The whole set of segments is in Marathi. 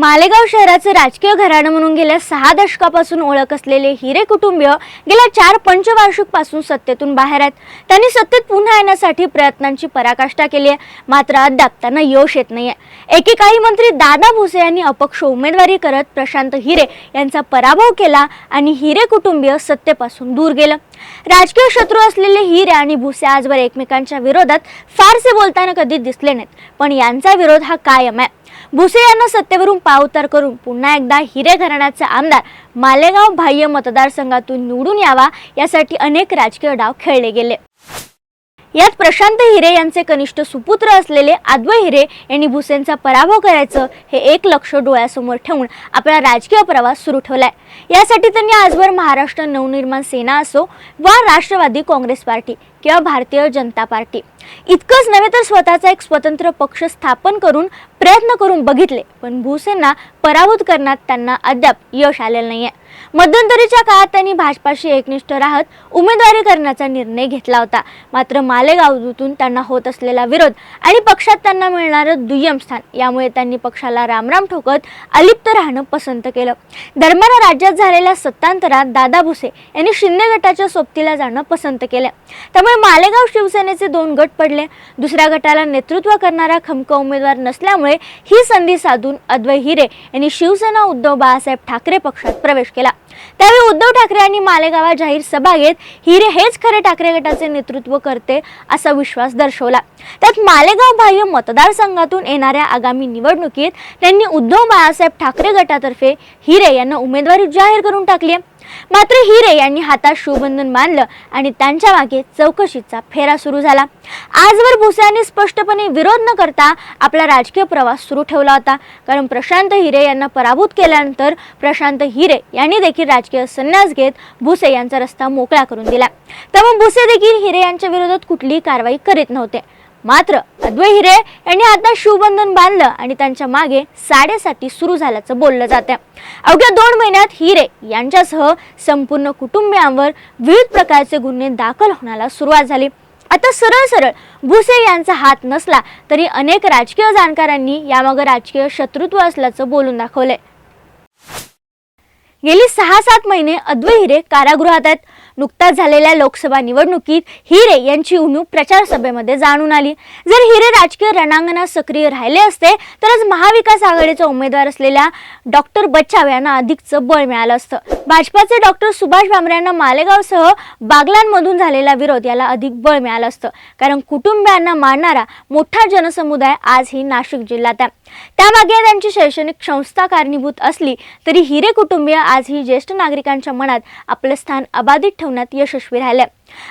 मालेगाव शहराचं राजकीय घराणं म्हणून गेल्या सहा दशकापासून ओळख असलेले हिरे कुटुंबीय गेल्या चार पंचवार्षिकपासून सत्तेतून बाहेर आहेत. त्यांनी सत्तेत पुन्हा येण्यासाठी प्रयत्नांची पराकाष्ठा केली आहे. मात्र अद्याप त्यांना यश येत नाहीये. एकेकाळी मंत्री दादा भुसे यांनी अपक्ष उमेदवारी करत प्रशांत हिरे यांचा पराभव केला आणि हिरे कुटुंबीय सत्तेपासून दूर गेलं. राजकीय शत्रू असलेले हिरे आणि भुसे आजवर एकमेकांच्या विरोधात फारसे बोलताना कधी दिसले नाहीत. पण यांचा विरोध हा कायम आहे. भुसे यांना सत्तेवरून पावतार करून पुन्हा एकदा हिरे घराण्याचे आमदार मालेगाव बाह्य मतदारसंघातून निवडून यावा यासाठी अनेक राजकीय डाव खेळले गेले. यात प्रशांत हिरे यांचे कनिष्ठ सुपुत्र असलेले आद्व हिरे यांनी भुसेंचा पराभव करायचं हे एक लक्ष डोळ्यासमोर ठेवून आपला राजकीय प्रवास सुरू ठेवलाय. यासाठी त्यांनी आजवर महाराष्ट्र नवनिर्माण सेना असो वा राष्ट्रवादी काँग्रेस पार्टी किंवा भारतीय जनता पार्टी. इतकंच नव्हे तर स्वतःचा एक स्वतंत्र पक्ष स्थापन करून प्रयत्न करून बघितले. पण भुसेंना पराभूत करण्यात त्यांना अद्याप यश आलेलं नाही आहे मध्यंतरीच्या काळात त्यांनी भाजपाशी एकनिष्ठ राहत उमेदवारी करण्याचा निर्णय घेतला होता. मात्र मालेगावतून त्यांना होत असलेला विरोध आणि पक्षात त्यांना मिळणारं दुय्यम स्थान यामुळे त्यांनी पक्षाला रामराम ठोकत अलिप्त राहणं पसंत केलं. दरम्यान राज्यात झालेल्या सत्तांतरात दादा भुसे यांनी शिंदे गटाच्या सोबतीला जाणं पसंत केलं. त्यामुळे मालेगाव शिवसेनेचे दोन गट पडले. दुसऱ्या गटाला नेतृत्व करणारा खमका उमेदवार नसल्यामुळे ही संधी साधून अद्वय हिरे यांनी शिवसेना उद्धव बाळासाहेब ठाकरे पक्षात प्रवेश केला. त्यावेळी उद्धव ठाकरे यांनी मालेगावात जाहीर सभा घेत हिरे हेच खरे ठाकरे गटाचे नेतृत्व करते असा विश्वास दर्शवला. त्यात मालेगाव बाह्य मतदारसंघातून येणाऱ्या आगामी निवडणुकीत त्यांनी उद्धव बाळासाहेब ठाकरे गटातर्फे हिरे यांना उमेदवारी जाहीर करून टाकली आहे. मात्र हिरे यांनी हातात शिवबंधन बांधलं आणि त्यांच्या मागे चौकशीचा फेरा सुरू झाला. आजवर भुसे यांनी स्पष्टपणे विरोध न करता आपला राजकीय प्रवास सुरू ठेवला होता. कारण प्रशांत हिरे यांना पराभूत केल्यानंतर प्रशांत हिरे यांनी देखील राजकीय संन्यास घेत भुसे यांचा रस्ता मोकळा करून दिला. त्यामुळे भुसे देखील हिरे यांच्या विरोधात कुठलीही कारवाई करीत नव्हते. मात्र अद्वै हिरे यांनी आता शिवबंधन बांधलं आणि त्यांच्या मागे साडेसाती सुरू झाल्याचं बोललं जातं अवघ्या दोन महिन्यात हिरे यांच्यासह संपूर्ण कुटुंबियांवर विविध प्रकारचे गुन्हे दाखल होण्याला सुरुवात झाली. आता सरळ सरळ भुसे यांचा हात नसला तरी अनेक राजकीय जाणकारांनी यामागे राजकीय शत्रुत्व असल्याचं बोलून दाखवले गेली सहा सात महिने अद्वै हिरे कारागृहात आहेत. नुकताच झालेल्या लोकसभा निवडणुकीत हिरे यांची उणूक प्रचार सभेमध्ये जाणून आली. जर हिरे राजकीय रणांगणात सक्रिय राहिले असते तर आज महाविकास आघाडीचा उमेदवार असलेल्या डॉक्टर बच्चाव यांना अधिकचं बळ मिळालं असतं. भाजपाचे डॉक्टर सुभाष भामरे यांना मालेगावसह बागलांमधून झालेला विरोध याला अधिक बळ मिळालं असतं. कारण कुटुंबियांना मानणारा मोठा जनसमुदाय आजही नाशिक जिल्ह्यात आहे. त्यामागे त्यांची शैक्षणिक संस्था कारणीभूत असली तरी हिरे कुटुंबीय आजही ज्येष्ठ नागरिकांच्या मनात आपलं स्थान अबाधित ठेवण्यात यशस्वी राहिले.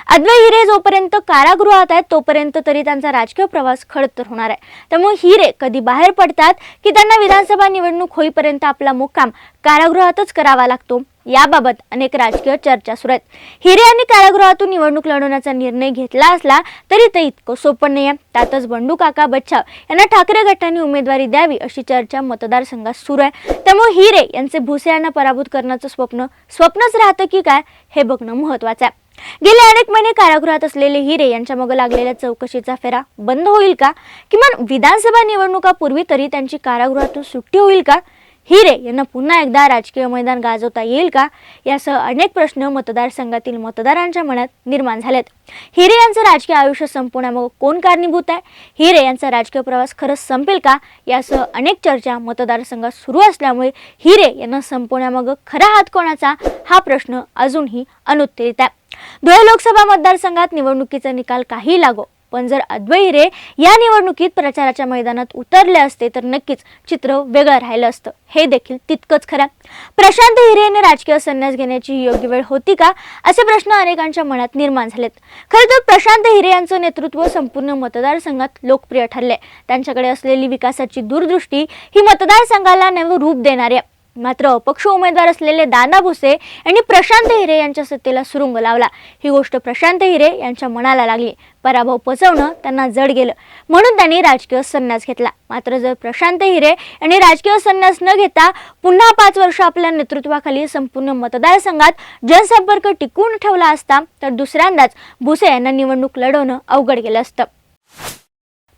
अद्वै हिरे जोपर्यंत कारागृहात आहेत तोपर्यंत तरी त्यांचा राजकीय प्रवास खडतर होणार आहे. त्यामुळे हिरे कधी बाहेर पडतात की त्यांना विधानसभा निवडणूक होईपर्यंत आपला मुक्काम कारागृहातच करावा लागतो? याबाबत अनेक राजकीय चर्चा सुरू आहेत. हिरे यांनी कारागृहातून निवडणूक लढवण्याचा निर्णय घेतला असला तरी ते इतकं सोपं नाही आहे त्यातच बंडू काका बच्चाव यांना ठाकरे गटाने उमेदवारी द्यावी अशी चर्चा मतदारसंघात सुरू आहे. त्यामुळे हिरे यांचे भुसे यांना पराभूत करण्याचं स्वप्न स्वप्नच राहतं की काय हे बघणं महत्वाचं आहे. गेले अनेक महिने कारागृहात असलेले हिरे यांच्या मग लागलेल्या चौकशीचा फेरा बंद होईल का? किमान विधानसभा निवडणुकापूर्वी तरी त्यांची कारागृहातून सुट्टी होईल का? हिरे यांना पुन्हा एकदा राजकीय मैदान गाजवता येईल का? यासह अनेक प्रश्न मतदारसंघातील मतदारांच्या मनात निर्माण झालेत. हिरे यांचं राजकीय आयुष्य संपवण्यामागं कोण कारणीभूत आहे? हिरे यांचा राजकीय प्रवास खरंच संपेल का? यासह अनेक चर्चा मतदारसंघात सुरू असल्यामुळे हिरे यांना संपवण्यामागं खरा हात कोणाचा? हा प्रश्न अजूनही अनुत्तरित आहे. धुळे लोकसभा मतदारसंघात निवडणुकीचा निकाल काही लागो पण जर अद्वै हिरे या निवडणुकीत प्रचाराच्या मैदानात उतरले असते तर नक्कीच चित्र वेगळं राहिलं असतं. हे देखील तितकंच खरं. प्रशांत हिरे यांनी राजकीय संन्यास घेण्याची योग्य वेळ होती का? असे प्रश्न अनेकांच्या मनात निर्माण झालेत. खरं तर प्रशांत हिरे यांचं नेतृत्व संपूर्ण मतदारसंघात लोकप्रिय ठरले त्यांच्याकडे असलेली विकासाची दूरदृष्टी ही मतदारसंघाला नवं रूप देणारी आहे. मात्र अपक्ष उमेदवार असलेले दादा भुसे यांनी प्रशांत हिरे यांच्या सत्तेला सुरुंग लावला. ही गोष्ट प्रशांत हिरे यांच्या मनाला लागली. पराभव पचवणं त्यांना जड गेलं. म्हणून त्यांनी राजकीय संन्यास घेतला. मात्र जर प्रशांत हिरे यांनी राजकीय संन्यास न घेता पुन्हा पाच वर्ष आपल्या नेतृत्वाखाली संपूर्ण मतदारसंघात जनसंपर्क टिकवून ठेवला असता तर दुसऱ्यांदाच भुसे यांना निवडणूक लढवणं अवघड गेलं असतं.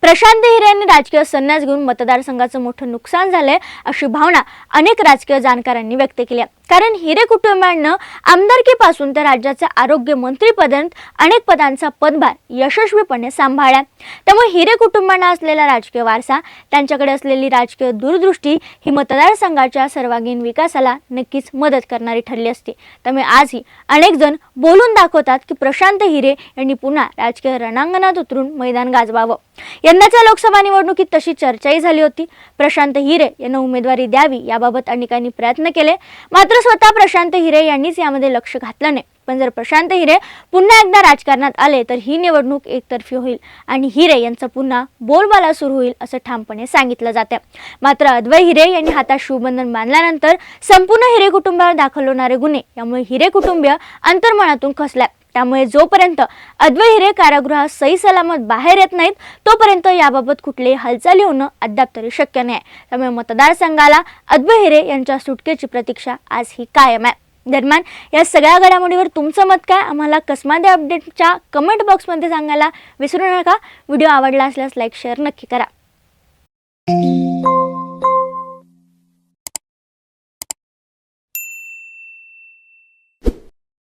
प्रशांत हिरे यांनी राजकीय संन्यास घेऊन मतदारसंघाचं मोठं नुकसान झालंय अशी भावना अनेक राजकीय जाणकारांनी व्यक्त केली आहे. कारण हिरे कुटुंबांना आमदारकीपासून तर राज्याचे आरोग्य मंत्रीपदांत अनेक पदांचा पदभार यशस्वीपणे सांभाळला. त्यामुळे हिरे कुटुंबांना असलेला राजकीय वारसा त्यांच्याकडे असलेली राजकीय दूरदृष्टी ही मतदारसंघाच्या सर्वांगीण विकासाला नक्कीच मदत करणारी ठरली असती. त्यामुळे आजही अनेक जण बोलून दाखवतात की प्रशांत हिरे यांनी पुन्हा राजकीय रणांगणात उतरून मैदान गाजवावं. यंदाच्या लोकसभा निवडणुकीत तशी चर्चाही झाली होती. प्रशांत हिरे यांना उमेदवारी द्यावी याबाबत अनेकांनी प्रयत्न केले. मात्र स्वतः प्रशांत हिरे यांनीच यामध्ये लक्ष घातलं नाही. पण जर प्रशांत हिरे पुन्हा एकदा राजकारणात आले तर ही निवडणूक एकतर्फी होईल आणि हिरे यांचा पुन्हा बोलबाला सुरू होईल असं ठामपणे सांगितलं जाते मात्र अद्वय हिरे यांनी हातात शिवबंधन बांधल्यानंतर संपूर्ण हिरे कुटुंबावर दाखल होणारे गुन्हे यामुळे हिरे कुटुंबीय अंतर्मनातून खचल्या. त्यामुळे जोपर्यंत अद्वैहिरे कारागृहात सही सलामत बाहेर येत नाहीत तोपर्यंत याबाबत कुठलीही हालचाली होणं अद्याप तरी शक्य नाही. आहे. त्यामुळे मतदारसंघाला अद्वैहिरे यांच्या सुटकेची प्रतीक्षा आज ही कायम आहे. दरम्यान या सगळ्या घडामोडीवर तुमचं मत काय? आम्हाला कसमादे अपडेटच्या कमेंट बॉक्समध्ये सांगायला विसरू नका. व्हिडिओ आवडला असल्यास लाईक शेअर नक्की करा.